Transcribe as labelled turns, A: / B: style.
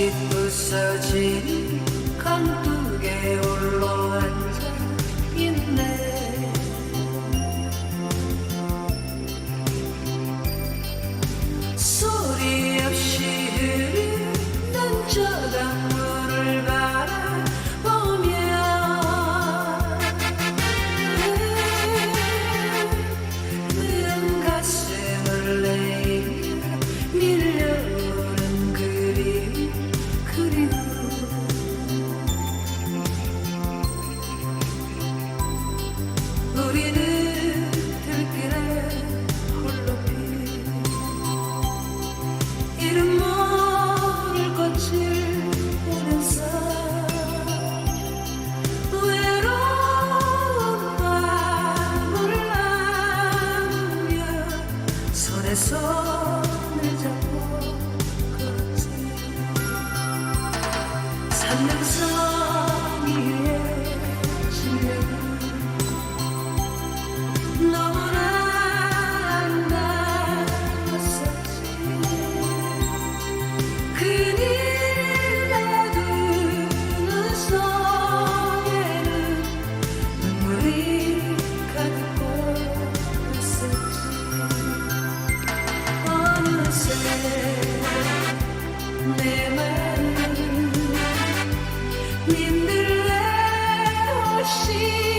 A: 깊이 부서진 강도 손에 손을 잡고 걸었지 산능선 she